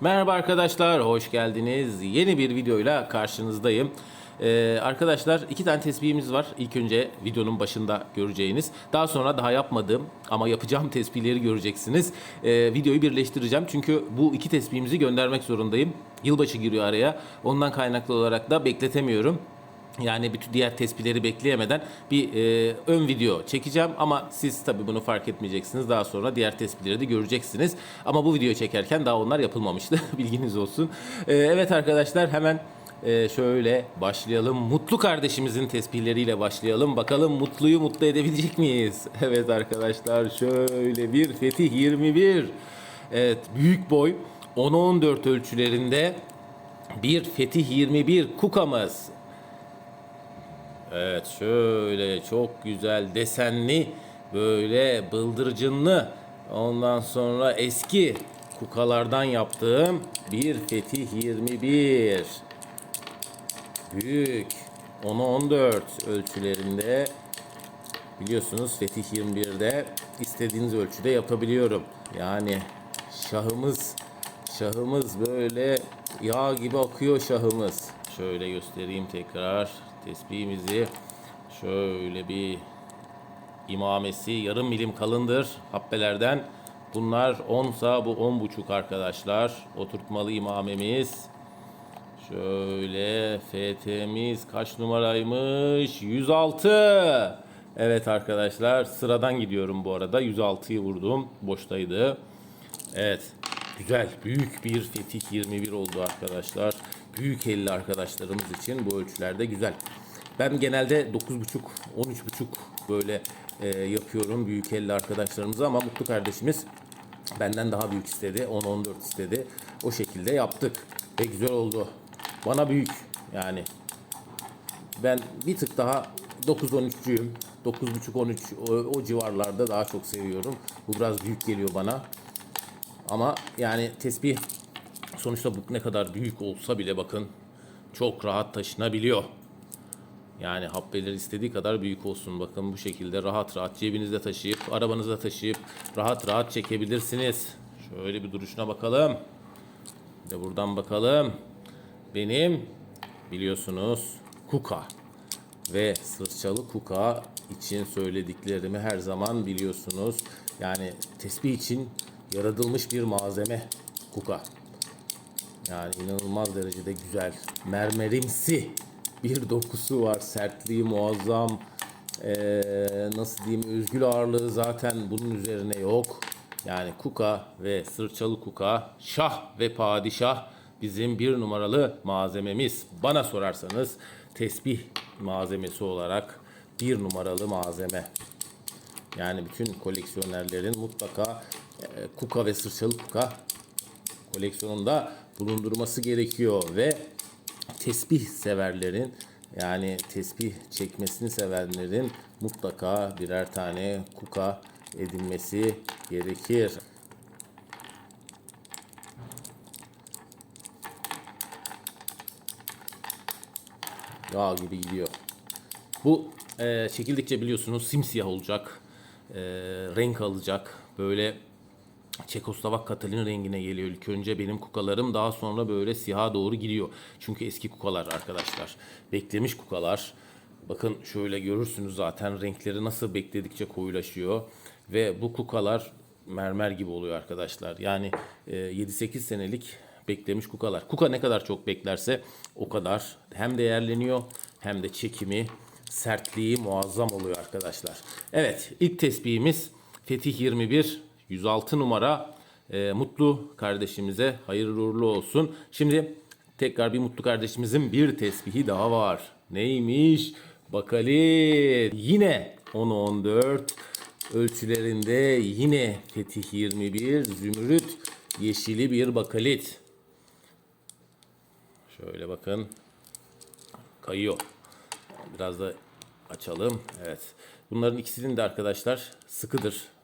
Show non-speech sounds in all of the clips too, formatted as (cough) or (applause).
Merhaba arkadaşlar, hoş geldiniz. Yeni bir videoyla karşınızdayım. Ee, arkadaşlar iki tane tespihimiz var. İlk önce videonun başında göreceğiniz. Daha sonra daha yapmadığım ama yapacağım (laughs) tespihleri göreceksiniz. Ee, videoyu birleştireceğim çünkü bu iki tespihimizi göndermek zorundayım. Yılbaşı giriyor araya. Ondan kaynaklı olarak da bekletemiyorum. Yani bütün diğer tespihleri bekleyemeden bir e, ön video çekeceğim ama siz tabii bunu fark etmeyeceksiniz. Daha sonra diğer tespihleri de göreceksiniz. Ama bu videoyu çekerken daha onlar yapılmamıştı. (laughs) Bilginiz olsun. E, evet arkadaşlar hemen e, şöyle başlayalım. Mutlu kardeşimizin tespihleriyle başlayalım. Bakalım Mutlu'yu mutlu edebilecek miyiz? (laughs) Evet arkadaşlar şöyle bir Fetih 21. Evet büyük boy 10-14 ölçülerinde bir Fetih 21 kukamız. Evet şöyle çok güzel desenli böyle bıldırcınlı ondan sonra eski kukalardan yaptığım bir Fetih 21 büyük 10'a 14 ölçülerinde biliyorsunuz Fetih 21'de istediğiniz ölçüde yapabiliyorum. Yani şahımız şahımız böyle yağ gibi akıyor şahımız. Şöyle göstereyim tekrar tesbihimizi. Şöyle bir imamesi yarım milim kalındır habbelerden. Bunlar 10 sa bu 10 buçuk arkadaşlar. Oturtmalı imamemiz. Şöyle FT'miz kaç numaraymış? 106. Evet arkadaşlar sıradan gidiyorum bu arada. 106'yı vurdum. Boştaydı. Evet. Güzel. Büyük bir Fetih 21 oldu arkadaşlar. Büyük elli arkadaşlarımız için bu ölçülerde güzel. Ben genelde 9.5 13.5 böyle e, yapıyorum büyük elli arkadaşlarımıza ama Mutlu kardeşimiz benden daha büyük istedi. 10-14 istedi. O şekilde yaptık. Ve güzel oldu. Bana büyük yani. Ben bir tık daha 9-13'cüyüm. 9.5-13 o, o civarlarda daha çok seviyorum. Bu biraz büyük geliyor bana. Ama yani tesbih sonuçta bu ne kadar büyük olsa bile bakın çok rahat taşınabiliyor. Yani habbeler istediği kadar büyük olsun. Bakın bu şekilde rahat rahat cebinizde taşıyıp, arabanızda taşıyıp rahat rahat çekebilirsiniz. Şöyle bir duruşuna bakalım. Bir de buradan bakalım. Benim biliyorsunuz kuka ve sırçalı kuka için söylediklerimi her zaman biliyorsunuz. Yani tesbih için yaratılmış bir malzeme kuka. Yani inanılmaz derecede güzel. Mermerimsi bir dokusu var. Sertliği muazzam. Ee, nasıl diyeyim özgül ağırlığı zaten bunun üzerine yok. Yani kuka ve sırçalı kuka şah ve padişah bizim bir numaralı malzememiz. Bana sorarsanız tesbih malzemesi olarak bir numaralı malzeme. Yani bütün koleksiyonerlerin mutlaka e, kuka ve sırçalı kuka koleksiyonunda bulundurması gerekiyor ve tesbih severlerin yani tesbih çekmesini sevenlerin mutlaka birer tane kuka edinmesi gerekir. Yağ gibi gidiyor. Bu e, çekildikçe biliyorsunuz simsiyah olacak. E, renk alacak. Böyle Çekoslovak Katalin rengine geliyor ilk önce benim kukalarım daha sonra böyle siyaha doğru gidiyor. Çünkü eski kukalar arkadaşlar. Beklemiş kukalar. Bakın şöyle görürsünüz zaten renkleri nasıl bekledikçe koyulaşıyor. Ve bu kukalar mermer gibi oluyor arkadaşlar. Yani e, 7-8 senelik beklemiş kukalar. Kuka ne kadar çok beklerse o kadar hem değerleniyor hem de çekimi sertliği muazzam oluyor arkadaşlar. Evet ilk tesbihimiz Fetih 21 106 numara e, Mutlu kardeşimize hayırlı uğurlu olsun. Şimdi tekrar bir Mutlu kardeşimizin bir tesbihi daha var. Neymiş? Bakalit. Yine 10-14 ölçülerinde yine Fetih 21 zümrüt yeşili bir bakalit. Şöyle bakın. Kayıyor. Biraz da açalım. Evet. Bunların ikisinin de arkadaşlar sıkıdır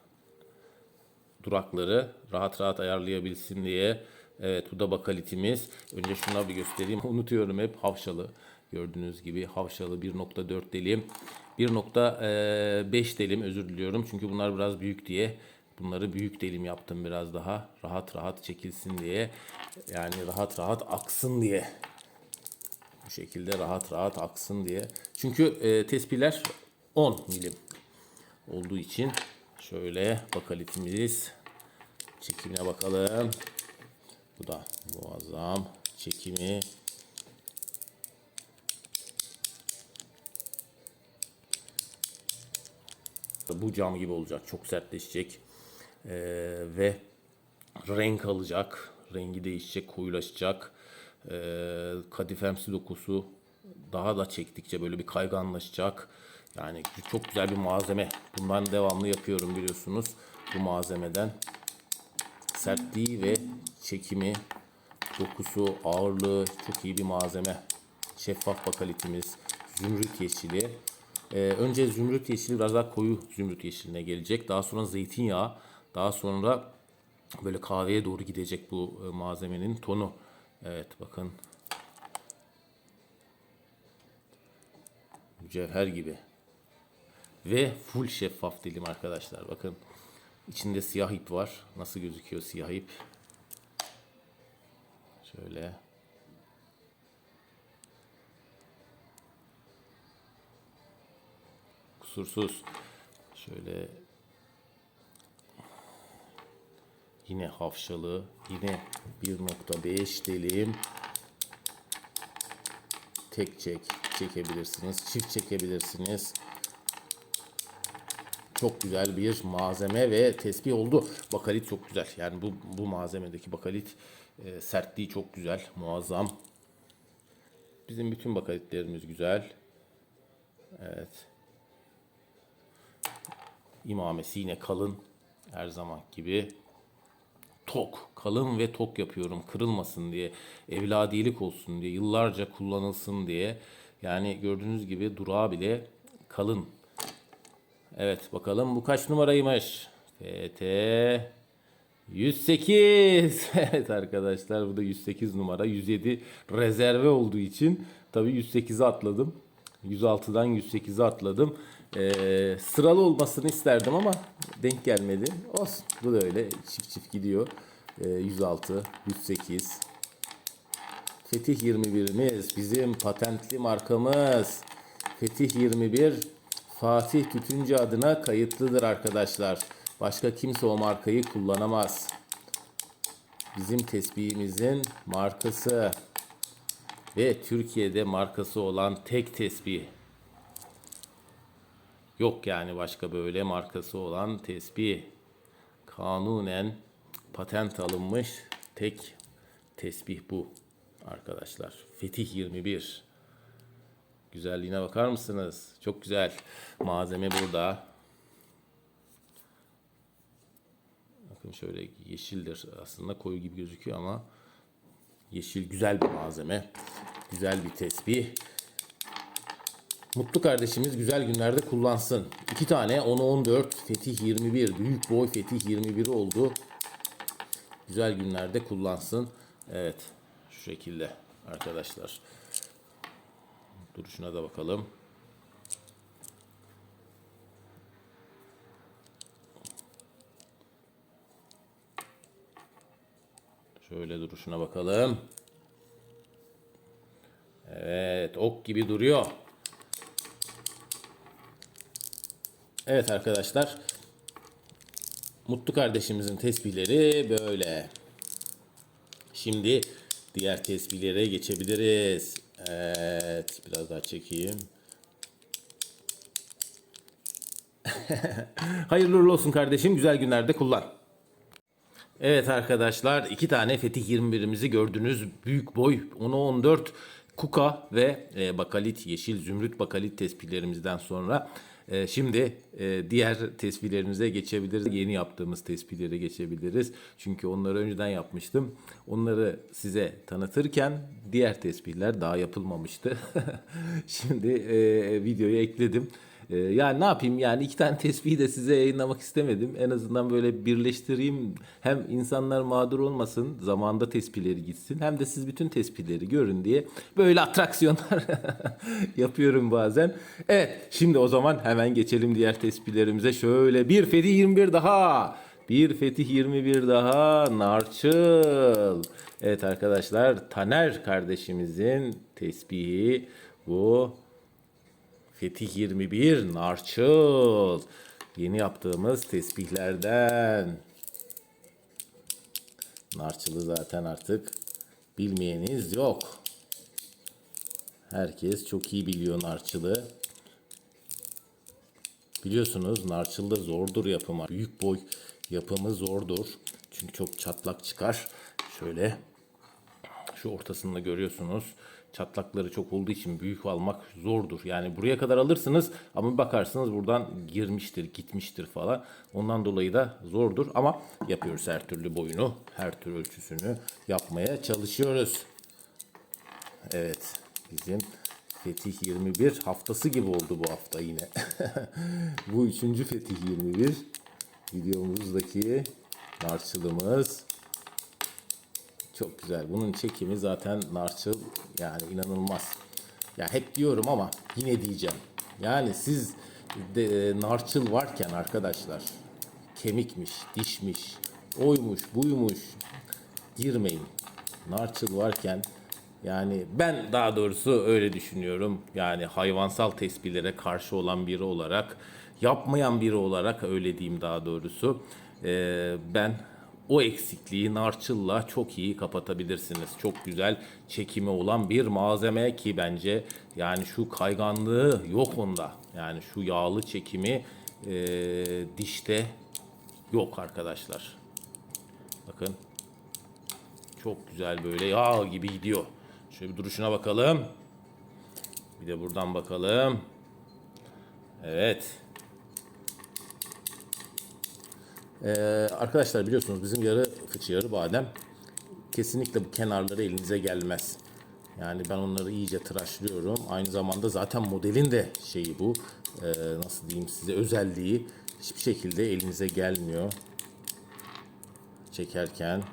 durakları rahat rahat ayarlayabilsin diye. Evet bu da bakalitimiz. Önce şuna bir göstereyim. (laughs) Unutuyorum hep havşalı. Gördüğünüz gibi havşalı 1.4 delim. 1.5 delim özür diliyorum. Çünkü bunlar biraz büyük diye Bunları büyük delim yaptım biraz daha. Rahat rahat çekilsin diye. Yani rahat rahat aksın diye. Bu şekilde rahat rahat aksın diye. Çünkü e, tespihler 10 milim olduğu için şöyle bakalitimiz çekimine bakalım. Bu da muazzam çekimi. Bu cam gibi olacak. Çok sertleşecek. Ee, ve renk alacak. Rengi değişecek, koyulaşacak. Ee, kadifemsi dokusu daha da çektikçe böyle bir kayganlaşacak. Yani çok güzel bir malzeme. Bundan devamlı yapıyorum biliyorsunuz. Bu malzemeden sertliği ve çekimi, dokusu, ağırlığı çok iyi bir malzeme. Şeffaf bakalitimiz, zümrüt yeşili. Ee, önce zümrüt yeşili biraz daha koyu zümrüt yeşiline gelecek. Daha sonra zeytinyağı, daha sonra böyle kahveye doğru gidecek bu e, malzemenin tonu. Evet bakın. Mücevher gibi. Ve full şeffaf dilim arkadaşlar. Bakın içinde siyah ip var. Nasıl gözüküyor siyah ip? Şöyle. Kusursuz. Şöyle yine hafşalı. Yine 1.5 dilim. Tek çek çekebilirsiniz. Çift çekebilirsiniz. Çok güzel bir malzeme ve tespih oldu. Bakalit çok güzel. Yani bu bu malzemedeki bakalit e, sertliği çok güzel, muazzam. Bizim bütün bakalitlerimiz güzel. Evet. İmamesi yine kalın. Her zaman gibi. Tok. Kalın ve tok yapıyorum. Kırılmasın diye. Evladiyelik olsun diye. Yıllarca kullanılsın diye. Yani gördüğünüz gibi durağı bile kalın. Evet bakalım bu kaç numaraymış? FT 108. (laughs) Evet arkadaşlar bu da 108 numara. 107 rezerve olduğu için tabii 108'i atladım. 106'dan 108'i atladım. Ee, sıralı olmasını isterdim ama denk gelmedi. Olsun. Bu da öyle çift çift gidiyor. Ee, 106, 108. Fetih 21'imiz bizim patentli markamız. Fetih 21 Fatih Tütüncü adına kayıtlıdır arkadaşlar. Başka kimse o markayı kullanamaz. Bizim tesbihimizin markası ve Türkiye'de markası olan tek tesbih. Yok yani başka böyle markası olan tesbih. Kanunen patent alınmış tek tesbih bu arkadaşlar. Fetih 21. Güzelliğine bakar mısınız? Çok güzel. Malzeme burada. Bakın şöyle yeşildir. Aslında koyu gibi gözüküyor ama yeşil güzel bir malzeme. Güzel bir tesbih. Mutlu kardeşimiz güzel günlerde kullansın. İki tane 10'u 14 Fetih 21 büyük boy Fetih 21 oldu. Güzel günlerde kullansın. Evet şu şekilde arkadaşlar. Duruşuna da bakalım. Şöyle duruşuna bakalım. Evet, ok gibi duruyor. Evet arkadaşlar. Mutlu kardeşimizin tespihleri böyle. Şimdi diğer tespihlere geçebiliriz. Evet, biraz daha çekeyim. (laughs) Hayırlı uğurlu olsun kardeşim. Güzel günlerde kullan. Evet arkadaşlar iki tane Fetih 21'imizi gördünüz. Büyük boy 10'a 14 Kuka ve e, Bakalit Yeşil Zümrüt Bakalit tespihlerimizden sonra şimdi e, diğer tespihlerimize geçebiliriz. Yeni yaptığımız tespihlere geçebiliriz. Çünkü onları önceden yapmıştım. Onları size tanıtırken diğer tespihler daha yapılmamıştı. (laughs) şimdi e, videoyu ekledim. Ee, yani ne yapayım yani iki tane (laughs) tesbihi de size yayınlamak istemedim. En azından böyle birleştireyim. Hem insanlar mağdur olmasın, zamanda tespihleri gitsin. Hem de siz bütün tespihleri görün diye böyle atraksiyonlar (laughs) yapıyorum bazen. Evet şimdi o zaman hemen geçelim diğer tespihlerimize. Şöyle bir Fedi 21 daha. Bir Fetih 21 daha Narçıl. Evet arkadaşlar Taner kardeşimizin tesbihi bu. Fetih 21 Narçıl. Yeni yaptığımız tesbihlerden. Narçılı zaten artık bilmeyeniz yok. Herkes çok iyi biliyor narçılı. Biliyorsunuz narçılda zordur yapımı. Büyük boy yapımı zordur. Çünkü çok çatlak çıkar. Şöyle şu ortasında görüyorsunuz. Çatlakları çok olduğu için büyük almak zordur. Yani buraya kadar alırsınız ama bakarsınız buradan girmiştir, gitmiştir falan. Ondan dolayı da zordur ama yapıyoruz her türlü boyunu, her türlü ölçüsünü yapmaya çalışıyoruz. Evet, bizim Fetih 21 haftası gibi oldu bu hafta yine. (laughs) bu üçüncü Fetih 21 videomuzdaki narçılımız. Çok güzel. Bunun çekimi zaten narçıl yani inanılmaz. Ya hep diyorum ama yine diyeceğim. Yani siz de, e, narçıl varken arkadaşlar kemikmiş, dişmiş, oymuş, buymuş girmeyin. Narçıl varken yani ben daha doğrusu öyle düşünüyorum. Yani hayvansal tespihlere karşı olan biri olarak, yapmayan biri olarak öyle diyeyim daha doğrusu. Ee, ben o eksikliği narçılla çok iyi kapatabilirsiniz. Çok güzel çekimi olan bir malzeme ki bence yani şu kayganlığı yok onda. Yani şu yağlı çekimi e, dişte yok arkadaşlar. Bakın çok güzel böyle yağ gibi gidiyor. Şöyle bir duruşuna bakalım. Bir de buradan bakalım. Evet. Ee, arkadaşlar biliyorsunuz bizim yarı fıçı yarı badem kesinlikle bu kenarları elinize gelmez. Yani ben onları iyice tıraşlıyorum. Aynı zamanda zaten modelin de şeyi bu. Ee, nasıl diyeyim size özelliği hiçbir şekilde elinize gelmiyor. Çekerken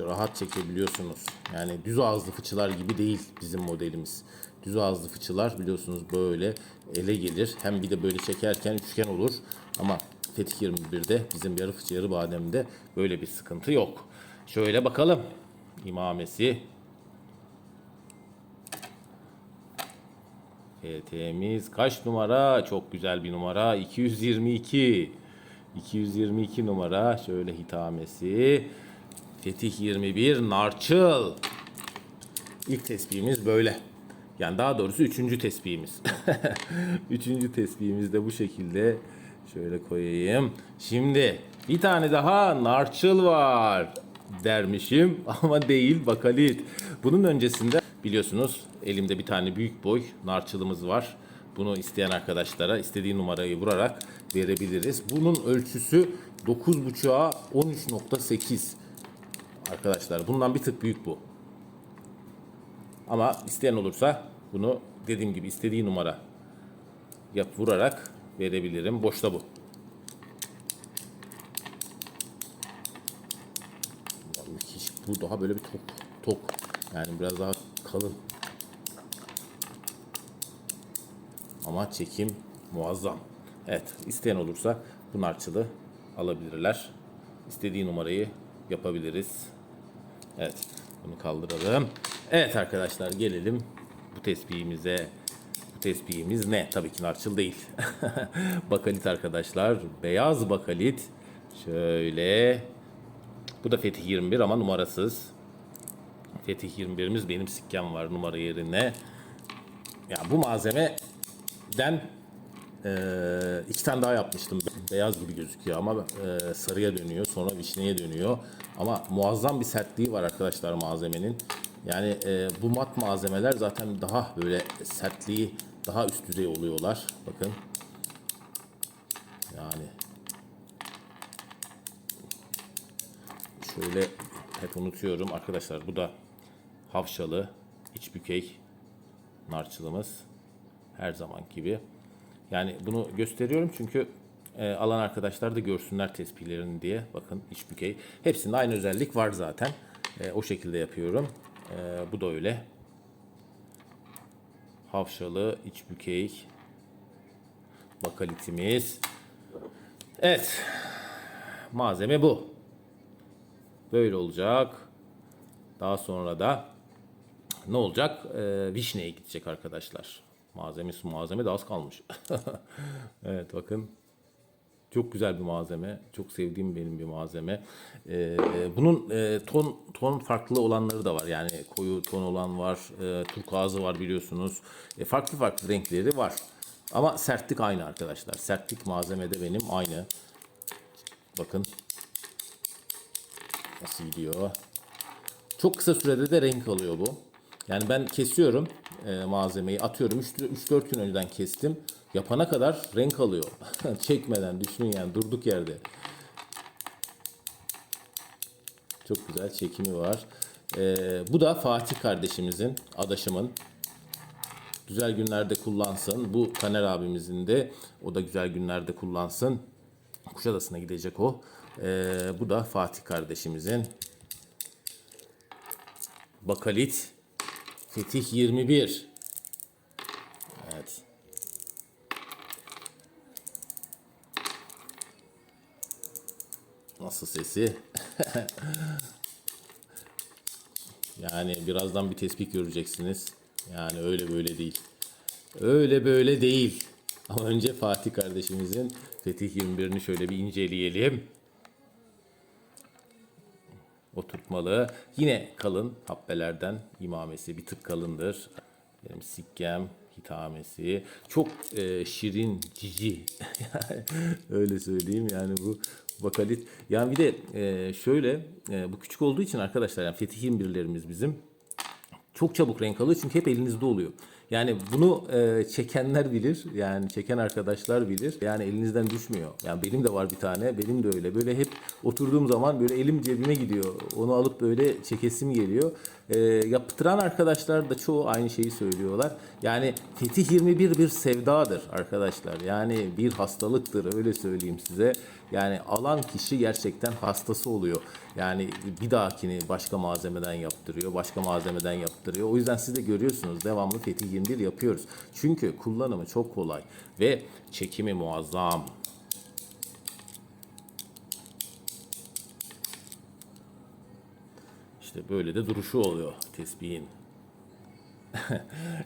rahat çekebiliyorsunuz. Yani düz ağızlı fıçılar gibi değil bizim modelimiz. Düz ağızlı fıçılar biliyorsunuz böyle ele gelir. Hem bir de böyle çekerken üçgen olur. Ama Fetih 21'de bizim yarı fıçı yarı bademde böyle bir sıkıntı yok. Şöyle bakalım. İmamesi. FT'miz kaç numara? Çok güzel bir numara. 222. 222 numara. Şöyle hitamesi. Fetih 21 Narçıl. İlk tespihimiz böyle. Yani daha doğrusu üçüncü tespihimiz. (laughs) üçüncü tespihimiz de bu şekilde. Şöyle koyayım. Şimdi bir tane daha narçıl var dermişim (laughs) ama değil bakalit. Bunun öncesinde biliyorsunuz elimde bir tane büyük boy narçılımız var. Bunu isteyen arkadaşlara istediği numarayı vurarak verebiliriz. Bunun ölçüsü 9.5'a 13.8. Arkadaşlar bundan bir tık büyük bu. Ama isteyen olursa bunu dediğim gibi istediği numara yap vurarak verebilirim. Boşta bu. Hiç, bu daha böyle bir tok. Tok. Yani biraz daha kalın. Ama çekim muazzam. Evet isteyen olursa bu narçılı alabilirler. İstediği numarayı yapabiliriz. Evet bunu kaldıralım. Evet arkadaşlar gelelim bu tespihimize. Tespihimiz ne? Tabii ki narçıl değil. (laughs) bakalit arkadaşlar. Beyaz bakalit. Şöyle. Bu da Fetih 21 ama numarasız. Fetih 21'imiz benim sikkem var numara yerine. Ya bu malzemeden e, iki tane daha yapmıştım. Beyaz gibi gözüküyor ama e, sarıya dönüyor. Sonra vişneye dönüyor. Ama muazzam bir sertliği var arkadaşlar malzemenin. Yani e, bu mat malzemeler zaten daha böyle sertliği daha üst düzey oluyorlar. Bakın. Yani şöyle hep unutuyorum arkadaşlar bu da havşalı iç bükey narçılımız her zaman gibi. Yani bunu gösteriyorum çünkü e, alan arkadaşlar da görsünler tespihlerini diye. Bakın iç bükey. Hepsinde aynı özellik var zaten. E, o şekilde yapıyorum. E, bu da öyle. Havşalı, iç bükey. Bakalitimiz. Evet. malzeme bu. Böyle olacak. Daha sonra da ne olacak? Ee, vişneye gidecek arkadaşlar. Malzemesi malzeme de az kalmış. (laughs) evet bakın. Çok güzel bir malzeme. Çok sevdiğim benim bir malzeme. Ee, bunun e, ton ton farklı olanları da var. Yani koyu ton olan var, e, turkuazı var biliyorsunuz. E, farklı farklı renkleri var. Ama sertlik aynı arkadaşlar. Sertlik malzemede benim aynı. Bakın nasıl gidiyor. Çok kısa sürede de renk alıyor bu. Yani ben kesiyorum e, malzemeyi atıyorum 3-4 gün önceden kestim. Yapana kadar renk alıyor. (laughs) Çekmeden düşünün yani durduk yerde. Çok güzel çekimi var. E, bu da Fatih kardeşimizin, adaşımın. Güzel günlerde kullansın. Bu Taner abimizin de o da güzel günlerde kullansın. Kuşadası'na gidecek o. E, bu da Fatih kardeşimizin. Bakalit Fetih 21. Nasıl sesi? (laughs) yani birazdan bir tespih göreceksiniz. Yani öyle böyle değil. Öyle böyle değil. (laughs) Ama önce Fatih kardeşimizin Fetih 21'ini şöyle bir inceleyelim oturtmalı. Yine kalın habbelerden imamesi bir tık kalındır. Benim sikkem hitamesi. Çok e, şirin, cici. (laughs) Öyle söyleyeyim yani bu bakalit. Yani bir de e, şöyle e, bu küçük olduğu için arkadaşlar yani Fetih 21'lerimiz bizim çok çabuk renk alıyor çünkü hep elinizde oluyor. Yani bunu e, çekenler bilir. Yani çeken arkadaşlar bilir. Yani elinizden düşmüyor. Yani benim de var bir tane. Benim de öyle. Böyle hep oturduğum zaman böyle elim cebime gidiyor. Onu alıp böyle çekesim geliyor. E, yaptıran arkadaşlar da çoğu aynı şeyi söylüyorlar. Yani Fetih 21 bir sevdadır arkadaşlar. Yani bir hastalıktır öyle söyleyeyim size. Yani alan kişi gerçekten hastası oluyor. Yani bir dahakini başka malzemeden yaptırıyor, başka malzemeden yaptırıyor. O yüzden siz de görüyorsunuz devamlı Fetih 21 yapıyoruz. Çünkü kullanımı çok kolay ve çekimi muazzam. İşte böyle de duruşu oluyor tesbihin. (laughs)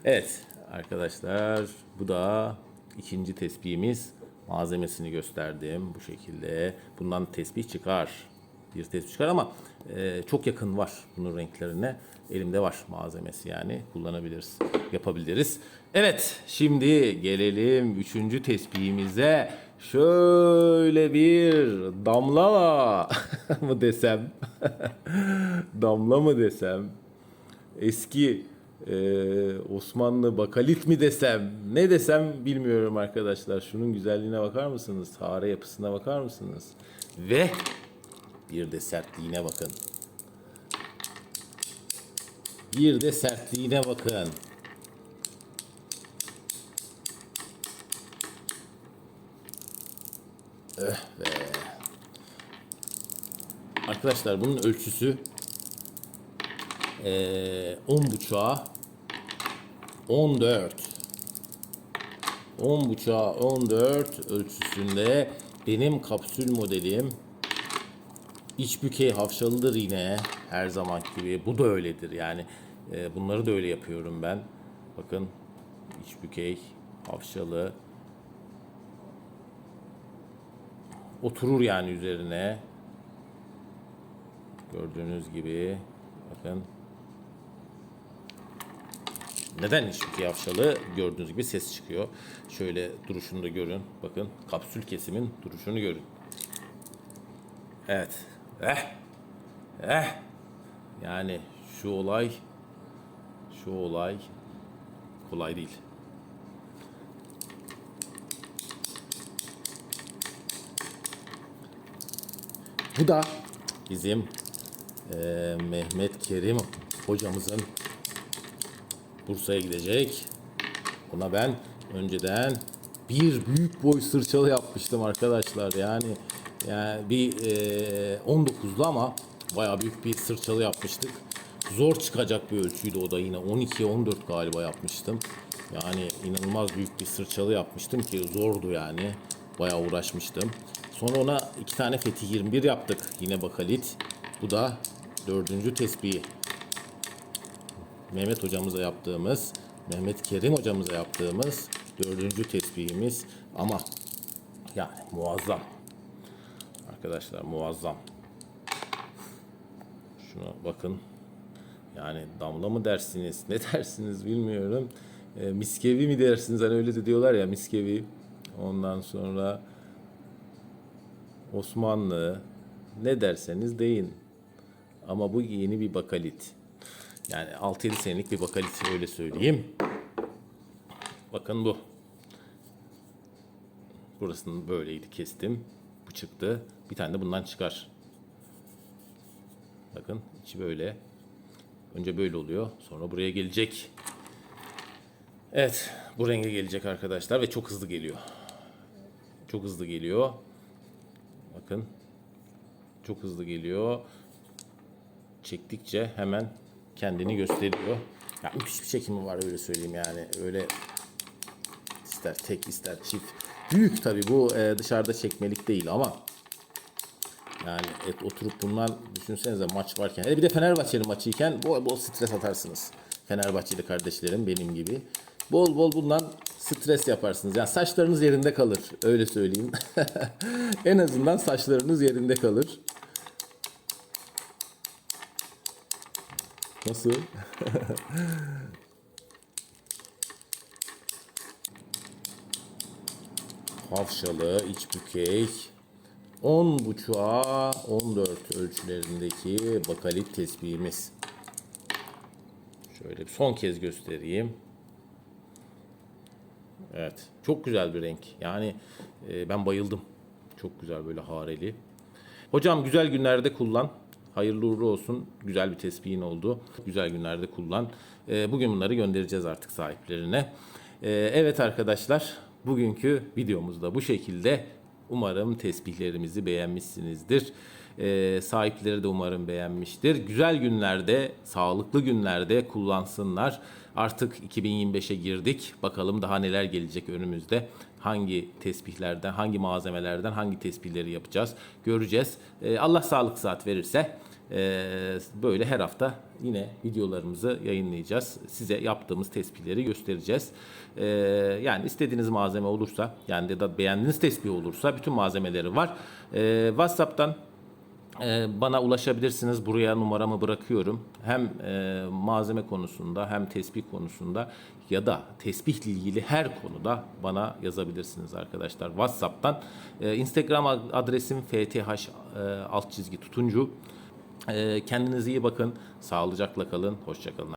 evet arkadaşlar bu da ikinci tesbihimiz. Malzemesini gösterdim bu şekilde. Bundan tesbih çıkar. Bir tesbih çıkar ama e, çok yakın var bunun renklerine. Elimde var malzemesi yani kullanabiliriz, yapabiliriz. Evet şimdi gelelim üçüncü tesbihimize. Şöyle bir damla (laughs) mı desem? (laughs) damla mı desem? Eski e, Osmanlı bakalit mi desem? Ne desem bilmiyorum arkadaşlar. Şunun güzelliğine bakar mısınız? Hare yapısına bakar mısınız? Ve bir de sertliğine bakın. Bir de sertliğine bakın. Öh be. Arkadaşlar bunun ölçüsü ee, 10 buçuğa 14 10 buçuğa 14 ölçüsünde benim kapsül modelim iç bükey hafşalıdır yine her zaman gibi. Bu da öyledir yani. e, bunları da öyle yapıyorum ben. Bakın iç bükey hafşalı oturur yani üzerine. Gördüğünüz gibi bakın neden hiçbir yavşalı? Gördüğünüz gibi ses çıkıyor. Şöyle duruşunu da görün. Bakın kapsül kesimin duruşunu görün. Evet. Eh. Eh. Yani şu olay şu olay kolay değil. Bu da bizim eee, Mehmet Kerim hocamızın Bursa'ya gidecek. Buna ben önceden bir büyük boy sırçalı yapmıştım arkadaşlar. Yani yani bir e, 19'lu ama bayağı büyük bir sırçalı yapmıştık. Zor çıkacak bir ölçüydü o da yine 12-14 galiba yapmıştım. Yani inanılmaz büyük bir sırçalı yapmıştım ki zordu yani. Bayağı uğraşmıştım. Sonra ona iki tane Fethi 21 yaptık. Yine bakalit. Bu da dördüncü tespihi. Mehmet hocamıza yaptığımız, Mehmet Kerim hocamıza yaptığımız dördüncü tesbihimiz. Ama yani muazzam. Arkadaşlar muazzam. Şuna bakın. Yani damla mı dersiniz, ne (laughs) dersiniz bilmiyorum. E, miskevi mi dersiniz? Hani öyle de diyorlar ya miskevi. Ondan sonra Osmanlı ne derseniz deyin. Ama bu yeni bir bakalit. Yani 6-7 senelik bir bakalit öyle söyleyeyim. Bakın bu. Burasını böyleydi kestim. Bu çıktı. Bir tane de bundan çıkar. Bakın içi böyle. Önce böyle oluyor. Sonra buraya gelecek. Evet. Bu renge gelecek arkadaşlar ve çok hızlı geliyor. Çok hızlı geliyor. Bakın. Çok hızlı geliyor. Çektikçe hemen kendini gösteriyor. Ya müthiş bir çekimi var öyle söyleyeyim yani. Öyle ister tek ister çift. Büyük tabii bu e, dışarıda çekmelik değil ama yani et, oturup bundan düşünsenize maç varken. Hele bir de Fenerbahçeli maçıyken bol bol stres atarsınız. Fenerbahçeli kardeşlerim benim gibi. Bol bol bundan stres yaparsınız. Yani saçlarınız yerinde kalır. Öyle söyleyeyim. (laughs) en azından saçlarınız yerinde kalır. Nasıl? (laughs) Havşalı, iç bükey. 10 buçuğa 14 ölçülerindeki bakalit tespihimiz. Şöyle son kez göstereyim. Evet. Çok güzel bir renk. Yani e, ben bayıldım. Çok güzel böyle hareli. Hocam güzel günlerde kullan. Hayırlı uğurlu olsun. Güzel bir tespihin oldu. Güzel günlerde kullan. E, bugün bunları göndereceğiz artık sahiplerine. E, evet arkadaşlar. Bugünkü videomuz da bu şekilde. Umarım tesbihlerimizi beğenmişsinizdir. E, sahipleri de umarım beğenmiştir. Güzel günlerde, sağlıklı günlerde kullansınlar. Artık 2025'e girdik. Bakalım daha neler gelecek önümüzde. Hangi tesbihlerden, hangi malzemelerden hangi tesbihleri yapacağız göreceğiz. E, Allah sağlık saat verirse böyle her hafta yine videolarımızı yayınlayacağız. Size yaptığımız tespihleri göstereceğiz. E, yani istediğiniz malzeme olursa yani ya da beğendiğiniz tespih olursa bütün malzemeleri var. E, WhatsApp'tan ee, bana ulaşabilirsiniz. Buraya numaramı bırakıyorum. Hem e, malzeme konusunda hem tespih konusunda ya da tesbihle ilgili her konuda bana yazabilirsiniz arkadaşlar. WhatsApp'tan. Ee, Instagram adresim fth e, alt çizgi tutuncu. Ee, kendinize iyi bakın. Sağlıcakla kalın. Hoşçakalın.